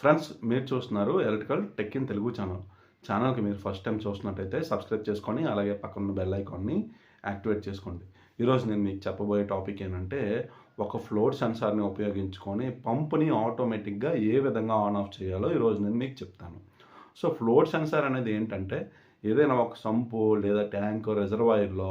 Friends మీరు చూస్తున్నారు electrical tech in Telugu channel. ఛానల్కి మీరు ఫస్ట్ టైం చూస్తున్నట్టయితే సబ్స్క్రైబ్ చేసుకొని అలాగే పక్కన బెల్ ఐకాన్ని యాక్టివేట్ చేసుకోండి. ఈరోజు నేను మీకు చెప్పబోయే టాపిక్ ఏంటంటే ఒక ఫ్లోర్ సెన్సార్ని ఉపయోగించుకొని పంప్ని ఆటోమేటిక్గా ఏ విధంగా ఆన్ ఆఫ్ చేయాలో ఈరోజు నేను మీకు చెప్తాను. సో ఫ్లోర్ సెన్సార్ అనేది ఏంటంటే ఏదైనా ఒక సంపు లేదా ట్యాంక్ రిజర్వాయర్లో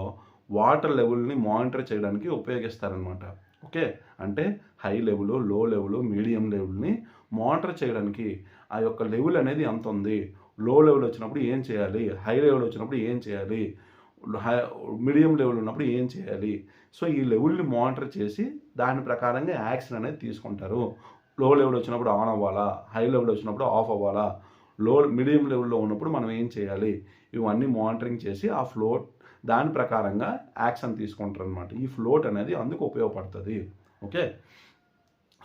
వాటర్ లెవెల్ని మానిటర్ చేయడానికి ఉపయోగిస్తారనమాట ఓకే? అంటే హై లెవెల్లో లెవెల్ మీడియం లెవెల్ని మానిటర్ చేయడానికి ఆ యొక్క లెవెల్ అనేది ఎంత ఉంది. లో లెవెల్ వచ్చినప్పుడు ఏం చేయాలి? హై లెవెల్ వచ్చినప్పుడు ఏం చేయాలి? హై మీడియం లెవెల్ ఉన్నప్పుడు ఏం చేయాలి? సో ఈ లెవెల్ని మానిటర్ చేసి దాని ప్రకారంగా యాక్షన్ అనేది తీసుకుంటారు. లో లెవెల్ వచ్చినప్పుడు ఆన్ అవ్వాలా? హై లెవెల్ వచ్చినప్పుడు ఆఫ్ అవ్వాలా? లో మీడియం లెవెల్లో ఉన్నప్పుడు మనం ఏం చేయాలి? ఇవన్నీ మానిటరింగ్ చేసి ఆ ఫ్లోట్ దాని ప్రకారంగా యాక్షన్ తీసుకుంటారు అనమాట ఈ ఫ్లోట్ అనేది అందుకు ఉపయోగపడుతుంది. ఓకే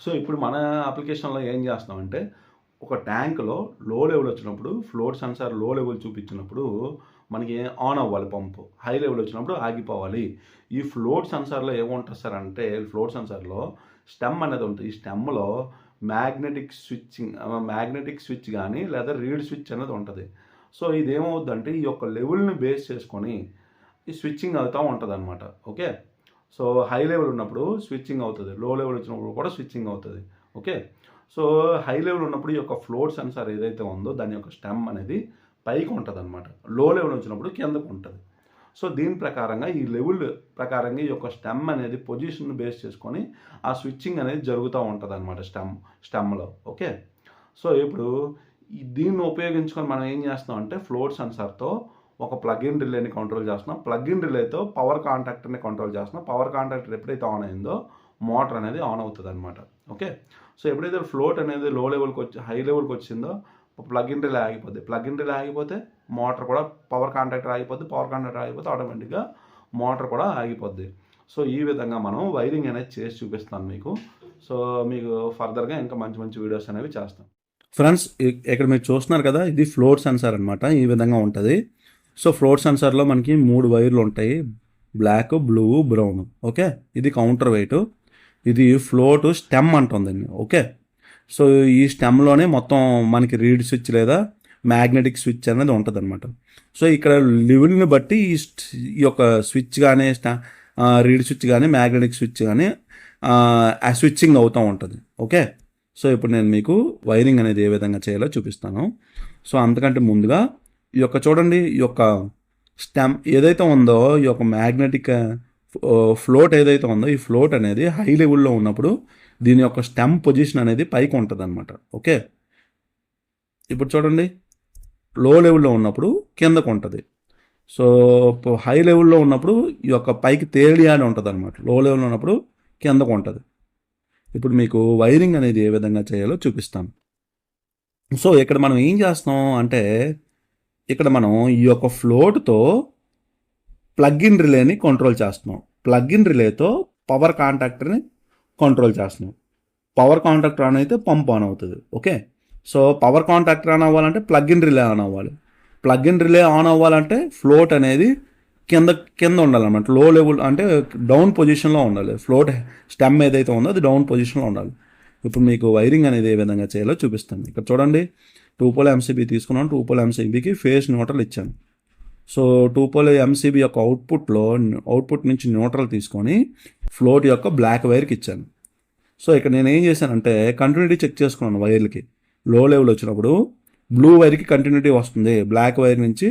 సో ఇప్పుడు మన అప్లికేషన్లో ఏం చేస్తామంటే ఒక ట్యాంక్లో లో లెవెల్ వచ్చినప్పుడు ఫ్లోట్ సెన్సార్లో లెవెల్ చూపించినప్పుడు మనకి ఆన్ అవ్వాలి పంపు హై లెవెల్ వచ్చినప్పుడు ఆగిపోవాలి. ఈ ఫ్లోట్ సెన్సార్లో ఏముంటుంది సార్ అంటే ఫ్లోట్ సెన్సార్లో స్టెమ్ అనేది ఉంటుంది. ఈ స్టెమ్లో మ్యాగ్నెటిక్ స్విచ్చింగ్ మ్యాగ్నెటిక్ స్విచ్ కానీ లేదా రీడ్ స్విచ్ అనేది ఉంటుంది. సో ఇది ఏమవుద్దంటే ఈ యొక్క లెవెల్ని బేస్ చేసుకొని ఈ స్విచ్చింగ్ అవుతూ ఉంటుంది అనమాట ఓకే సో హై లెవెల్ ఉన్నప్పుడు స్విచ్చింగ్ అవుతుంది. లో లెవెల్ వచ్చినప్పుడు కూడా స్విచ్చింగ్ అవుతుంది. ఓకే? సో హై లెవెల్ ఉన్నప్పుడు ఈ యొక్క ఫ్లోర్ సెన్సార్ ఏదైతే ఉందో దాని యొక్క స్టెమ్ అనేది పైకి ఉంటుంది అనమాట లో లెవెల్ వచ్చినప్పుడు కిందకు ఉంటుంది. సో దీని ప్రకారంగా ఈ లెవెల్ ప్రకారంగా ఈ యొక్క స్టెమ్ అనేది పొజిషన్ బేస్ చేసుకొని ఆ స్విచ్చింగ్ అనేది జరుగుతూ ఉంటుంది అనమాట స్టెమ్ స్టెమ్లో. ఓకే? సో ఇప్పుడు దీన్ని ఉపయోగించుకొని మనం ఏం చేస్తాం అంటే ఫ్లోర్ సెన్సార్తో ఒక ప్లగ్ రిలేని కంట్రోల్ చేస్తున్నాం. ప్లగ్ రిలేతో పవర్ కాంటాక్టర్ని కంట్రోల్ చేస్తున్నాం. పవర్ కాంటాక్టర్ ఎప్పుడైతే ఆన్ అయిందో మోటార్ అనేది ఆన్ అవుతుంది అనమాట ఓకే సో ఎప్పుడైతే ఫ్లోట్ అనేది లో లెవెల్కి వచ్చి హై లెవెల్కి వచ్చిందో ప్లగ్ ఇన్ రిలే ఆగిపోద్ది. ప్లగ్ ఇన్ రిలే ఆగిపోతే మోటార్ కూడా పవర్ కాంటాక్టర్ ఆగిపోద్ది. పవర్ కాంటాక్టర్ ఆగిపోతే ఆటోమేటిక్గా మోటార్ కూడా ఆగిపోద్ది. సో ఈ విధంగా మనం వైరింగ్ అనేది చేసి చూపిస్తాను మీకు. సో మీకు ఫర్దర్గా ఇంకా మంచి మంచి వీడియోస్ అనేవి చేస్తాం ఫ్రెండ్స్ ఇక్కడ మీరు చూస్తున్నారు కదా ఇది ఫ్లోర్ సెన్సార్ అనమాట ఈ విధంగా ఉంటుంది. సో ఫ్లోర్ సెన్సార్లో మనకి మూడు వైర్లు ఉంటాయి. Black blue brown. ఓకే? ఇది కౌంటర్ వెయిట్. ఇది ఫ్లోట్ స్టెమ్ అంటుందండి ఓకే? సో ఈ స్టెమ్లోనే మొత్తం మనకి రీడ్ స్విచ్ లేదా మ్యాగ్నెటిక్ స్విచ్ అనేది ఉంటుంది అనమాట సో ఇక్కడ లెవెల్ని బట్టి ఈ ఈ యొక్క స్విచ్ కానీ స్టా రీడ్ స్విచ్ కానీ మ్యాగ్నెటిక్ స్విచ్ కానీ స్విచ్చింగ్ అవుతూ ఉంటుంది. ఓకే? సో ఇప్పుడు నేను మీకు వైరింగ్ అనేది ఏ విధంగా చేయాలో చూపిస్తాను. సో అంతకంటే ముందుగా ఈ యొక్క చూడండి ఈ యొక్క స్టెమ్ ఏదైతే ఉందో ఈ యొక్క మ్యాగ్నెటిక్ ఫ్లోట్ ఏదైతే ఉందో ఈ ఫ్లోట్ అనేది హై లెవెల్లో ఉన్నప్పుడు దీని యొక్క స్టెమ్ పొజిషన్ అనేది పైకి ఉంటుంది అనమాట ఓకే? ఇప్పుడు చూడండి లో లెవెల్లో ఉన్నప్పుడు కిందకు ఉంటుంది. సో హై లెవెల్లో ఉన్నప్పుడు ఈ యొక్క పైకి తేలి అని ఉంటుంది అనమాట లో లెవెల్లో ఉన్నప్పుడు కిందకు ఉంటుంది. ఇప్పుడు మీకు వైరింగ్ అనేది ఏ విధంగా చేయాలో చూపిస్తాను. సో ఇక్కడ మనం ఏం చేస్తాం అంటే ఇక్కడ మనం ఈ యొక్క ఫ్లోట్తో ప్లగ్ ఇన్ రిలేని కంట్రోల్ చేస్తున్నాం. ప్లగ్ఇన్ రిలేతో పవర్ కాంటాక్టర్ని కంట్రోల్ చేస్తున్నాం. పవర్ కాంటాక్టర్ ఆన్ అయితే పంప్ ఆన్ అవుతుంది. Okay? So power contactor on అవ్వాలంటే ప్లగ్ ఇన్ రిలే ఆన్ అవ్వాలి. ప్లగ్ ఇన్ రిలే ఆన్ అవ్వాలంటే ఫ్లోట్ అనేది కింద కింద ఉండాలన్నమాట. లో లెవెల్ అంటే డౌన్ పొజిషన్లో ఉండాలి. ఫ్లోట్ స్టెమ్ ఏదైతే ఉందో అది డౌన్ పొజిషన్లో ఉండాలి. ఇప్పుడు మీకు వైరింగ్ అనేది ఏ విధంగా చేయాలో చూపిస్తాను. ఇక్కడ చూడండి. టూ పోల్ ఎంసీబీ తీసుకున్నాను టూ పోల్ ఎంసీబీకి ఫేస్ న్యూట్రల్ ఇచ్చాను. సో టూ పోల్ ఎంసీబీ యొక్క అవుట్పుట్లో అవుట్పుట్ నుంచి న్యూట్రల్ తీసుకొని ఫ్లోట్ యొక్క బ్లాక్ వైర్కి ఇచ్చాను. సో ఇక్కడ నేను ఏం చేశానంటే కంటిన్యూటీ చెక్ చేసుకున్నాను వైర్లకి. లో లెవెల్ వచ్చినప్పుడు బ్లూ వైర్కి కంటిన్యూటీ వస్తుంది. బ్లాక్ వైర్ నుంచి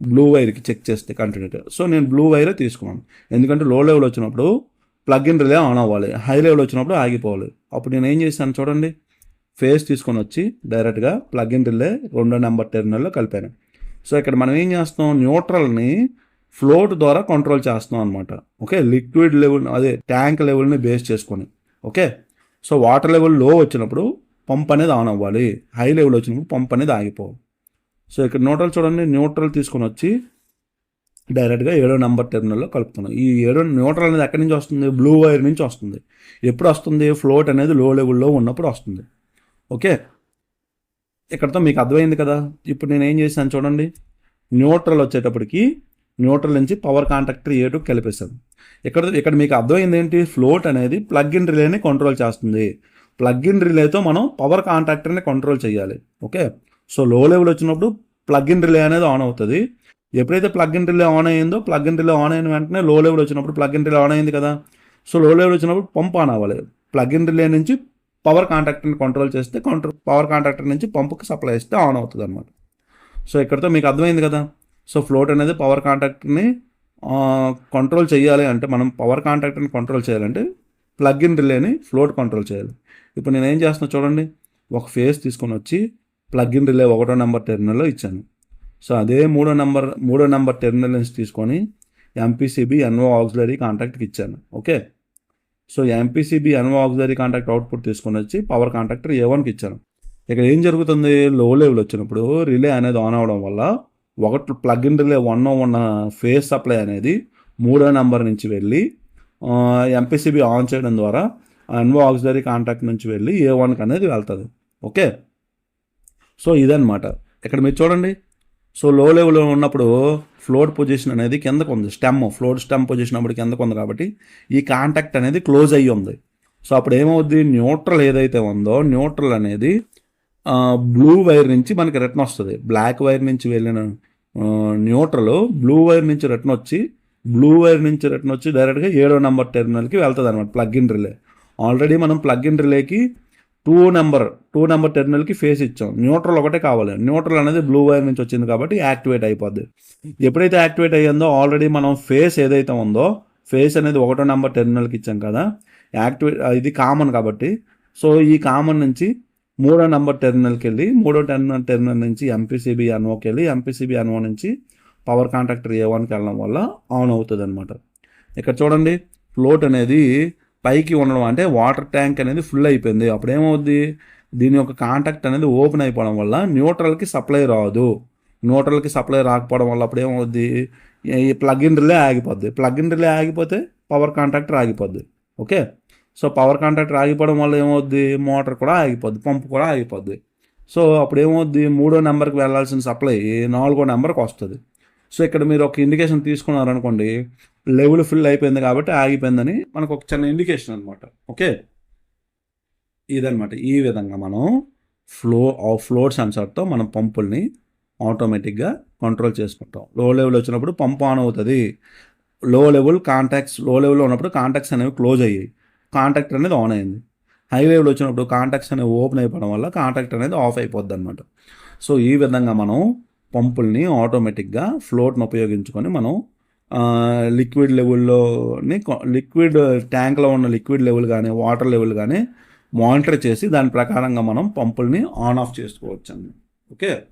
బ్లూ వైర్కి చెక్ చేస్తే కంటిన్యూటీ సో నేను బ్లూ వైరే తీసుకున్నాను. ఎందుకంటే లో లెవెల్ వచ్చినప్పుడు ప్లగ్ ఇన్ రిలే ఆన్ అవ్వాలి. హై లెవెల్ వచ్చినప్పుడు ఆగిపోవాలి. అప్పుడు నేను ఏం చేశాను చూడండి. ఫేస్ తీసుకొని వచ్చి డైరెక్ట్గా ప్లగ్ ఇన్ రిలే రెండో నెంబర్ టెర్మినల్లో కలిపాను. సో ఇక్కడ మనం ఏం చేస్తాం? న్యూట్రల్ని ఫ్లోట్ ద్వారా కంట్రోల్ చేస్తాం అనమాట ఓకే? లిక్విడ్ లెవెల్ అదే ట్యాంక్ లెవెల్ని బేస్ చేసుకొని. ఓకే? సో వాటర్ లెవెల్లో వచ్చినప్పుడు పంప్ అనేది ఆన్ అవ్వాలి. హై లెవెల్ వచ్చినప్పుడు పంప్ అనేది ఆగిపోవాలి. సో ఇక్కడ న్యూట్రల్ చూడండి. న్యూట్రల్ తీసుకొని వచ్చి డైరెక్ట్గా ఏడో నెంబర్ టెర్మినల్లో కలుపుతున్నాం. ఈ ఏడో న్యూట్రల్ అనేది ఎక్కడి నుంచి వస్తుంది? బ్లూ వైర్ నుంచి వస్తుంది. ఎప్పుడు వస్తుంది? ఫ్లోట్ అనేది లో లెవెల్లో ఉన్నప్పుడు వస్తుంది. ఓకే. ఇక్కడతో మీకు అర్థమైంది కదా? ఇప్పుడు నేను ఏం చేశాను చూడండి. న్యూట్రల్ వచ్చేటప్పటికి న్యూట్రల్ నుంచి పవర్ కాంట్రాక్టర్ ఏటు కలిపేశాను ఇక్కడ ఇక్కడ మీకు అర్థమైంది ఏంటి? ఫ్లోట్ అనేది ప్లగ్ ఇన్ రిలేని కంట్రోల్ చేస్తుంది. ప్లగ్ ఇన్ రిలేతో మనం పవర్ కాంట్రాక్టర్ని కంట్రోల్ చేయాలి. ఓకే? సో లో లెవెల్ వచ్చినప్పుడు ప్లగ్ ఇన్ రిలే అనేది ఆన్ అవుతుంది. ఎప్పుడైతే ప్లగ్ ఇన్ రిలే ఆన్ అయ్యిందో ప్లగ్ ఇన్ రిలే ఆన్ అయిన వెంటనే లో లెవెల్ వచ్చినప్పుడు ప్లగ్ ఇన్ రిలే ఆన్ అయింది కదా? సో లో లెవెల్ వచ్చినప్పుడు పంప్ ఆన్ అవ్వాలి. ప్లగ్ ఇన్ రిలే నుంచి పవర్ కాంట్రాక్టర్ని కంట్రోల్ చేస్తే కంట్రోల్ పవర్ కాంట్రాక్టర్ నుంచి పంపుకి సప్లై ఇస్తే ఆన్ అవుతుంది అనమాట సో ఇక్కడతో మీకు అర్థమైంది కదా? సో ఫ్లోట్ అనేది పవర్ కాంట్రాక్టర్ని కంట్రోల్ చేయాలి అంటే మనం పవర్ కాంట్రాక్టర్ని కంట్రోల్ చేయాలంటే ప్లగ్ ఇన్ రిలేని ఫ్లోట్ కంట్రోల్ చేయాలి. ఇప్పుడు నేను ఏం చేస్తున్నా చూడండి. ఒక ఫేస్ తీసుకొని వచ్చి ప్లగ్ ఇన్ రిలే ఒకటో నెంబర్ టెర్మినల్లో ఇచ్చాను. సో అదే మూడో నెంబర్ మూడో నెంబర్ టెర్మినల్ నుంచి తీసుకొని ఎంపీసీబీ ఎన్ఓ ఆక్సిలరీ కాంట్రాక్ట్కి ఇచ్చాను. Okay? So MPCB NO auxiliary contact output తీసుకొని వచ్చి పవర్ కాంట్రాక్టర్ ఏ వన్కి ఇచ్చాను ఇక్కడ ఏం జరుగుతుంది? లో లెవెల్ వచ్చినప్పుడు రిలే అనేది ఆన్ అవడం వల్ల ఒకటి ప్లగ్ ఇన్ రిలే వన్ ఉన్న ఫేస్ సప్లై అనేది మూడో నెంబర్ నుంచి వెళ్ళి ఎంపీసీబీ ఆన్ చేయడం ద్వారా ఎన్ఓ ఆక్సిలరీ కాంటాక్ట్ నుంచి వెళ్ళి ఏ వన్కి అనేది వెళ్తుంది. ఓకే? సో ఇదన్నమాట. ఇక్కడ మీరు చూడండి. సో లో లెవెల్లో ఉన్నప్పుడు ఫ్లోట్ పొజిషన్ అనేది కిందకు ఉంది. స్టెమ్ ఫ్లోట్ స్టెమ్ పొజిషన్ అప్పుడు కిందకు ఉంది కాబట్టి ఈ కాంటాక్ట్ అనేది క్లోజ్ అయ్యి ఉంది. సో అప్పుడు ఏమవుద్ది? న్యూట్రల్ ఏదైతే ఉందో న్యూట్రల్ అనేది బ్లూ వైర్ నుంచి మనకి రిటర్న్ వస్తుంది. బ్లాక్ వైర్ నుంచి వెళ్ళిన న్యూట్రల్ బ్లూ వైర్ నుంచి రిటర్న్ వచ్చి బ్లూ వైర్ నుంచి రిటర్న్ వచ్చి డైరెక్ట్గా ఏడో నెంబర్ టెర్మినల్కి వెళ్తుంది అనమాట ప్లగ్ ఇన్ రిలే ఆల్రెడీ మనం ప్లగ్ ఇన్ రిలేకి టూ నెంబర్ టూ నెంబర్ టెర్మినల్కి ఫేస్ ఇచ్చాం. న్యూట్రల్ ఒకటే కావాలి. న్యూట్రల్ అనేది బ్లూ వైర్ నుంచి వచ్చింది కాబట్టి యాక్టివేట్ అయిపోద్ది. ఎప్పుడైతే యాక్టివేట్ అయ్యిందో ఆల్రెడీ మనం ఫేస్ ఏదైతే ఉందో ఫేస్ అనేది ఒకటో నెంబర్ టెర్మినల్కి ఇచ్చాం కదా యాక్టివేట్ ఇది కామన్ కాబట్టి. సో ఈ కామన్ నుంచి మూడో నెంబర్ టెర్మినల్కి వెళ్ళి మూడో టెర్మినల్ టెర్మినల్ నుంచి ఎంపీసీబీ ఎన్ఓకి వెళ్ళి ఎంపీసీబీ ఎన్ఓ నుంచి పవర్ కాంట్రాక్టర్ ఏ వన్కి వెళ్ళడం వల్ల ఆన్ అవుతుంది అనమాట ఇక్కడ చూడండి ఫ్లోట్ అనేది పైకి ఉండడం అంటే వాటర్ ట్యాంక్ అనేది ఫుల్ అయిపోయింది. అప్పుడు ఏమవుద్ది దీని యొక్క కాంటాక్ట్ అనేది ఓపెన్ అయిపోవడం వల్ల న్యూట్రల్కి సప్లై రాదు. న్యూట్రల్కి సప్లై రాకపోవడం వల్ల అప్పుడు ఏమవుద్ది ఈ ప్లగ్ ఇన్ రిలే ఆగిపోద్ది. ప్లగ్ ఇన్ రిలే ఆగిపోతే పవర్ కాంట్రాక్టర్ ఆగిపోద్ది. ఓకే సో పవర్ కాంట్రాక్టర్ ఆగిపోవడం వల్ల ఏమవుద్ది? మోటార్ కూడా ఆగిపోద్ది. పంపు కూడా ఆగిపోద్ది. సో అప్పుడు ఏమవుద్ది మూడో నెంబర్కి వెళ్ళాల్సిన సప్లై నాలుగో నెంబర్కి వస్తుంది. సో ఇక్కడ మీరు ఒక ఇండికేషన్ తీసుకున్నారనుకోండి లెవెల్ ఫిల్ అయిపోయింది కాబట్టి ఆగిపోయిందని మనకు ఒక చిన్న ఇండికేషన్ అనమాట ఓకే ఇదనమాట ఈ విధంగా మనం ఫ్లో ఫ్లోర్ సెన్సార్తో మనం పంపుల్ని ఆటోమేటిక్గా కంట్రోల్ చేసుకుంటాం. లో లెవెల్ వచ్చినప్పుడు పంప్ ఆన్ అవుతుంది. లో లెవెల్ కాంటాక్ట్స్లో లెవెల్లో ఉన్నప్పుడు కాంటాక్ట్స్ అనేవి క్లోజ్ అయ్యాయి. కాంటాక్ట్ అనేది ఆన్ అయింది. హైవేలో వచ్చినప్పుడు కాంటాక్ట్స్ అనేవి ఓపెన్ అయిపోవడం వల్ల కాంటాక్ట్ అనేది ఆఫ్ అయిపోద్ది అనమాట సో ఈ విధంగా మనం పంపుల్ని ఆటోమేటిక్గా ఫ్లోట్ని ఉపయోగించుకొని మనం లిక్విడ్ లెవెల్లోని లిక్విడ్ ట్యాంక్లో ఉన్న లిక్విడ్ లెవెల్ కానీ వాటర్ లెవెల్ కానీ మానిటర్ చేసి దాని ప్రకారంగా మనం పంపుల్ని ఆన్ ఆఫ్ చేసుకోవచ్చు అండి ఓకే?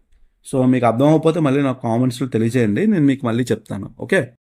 సో మీకు అర్థం అవ్వకపోతే మళ్ళీ నాకు కామెంట్స్లో తెలియజేయండి. నేను మీకు మళ్ళీ చెప్తాను. ఓకే?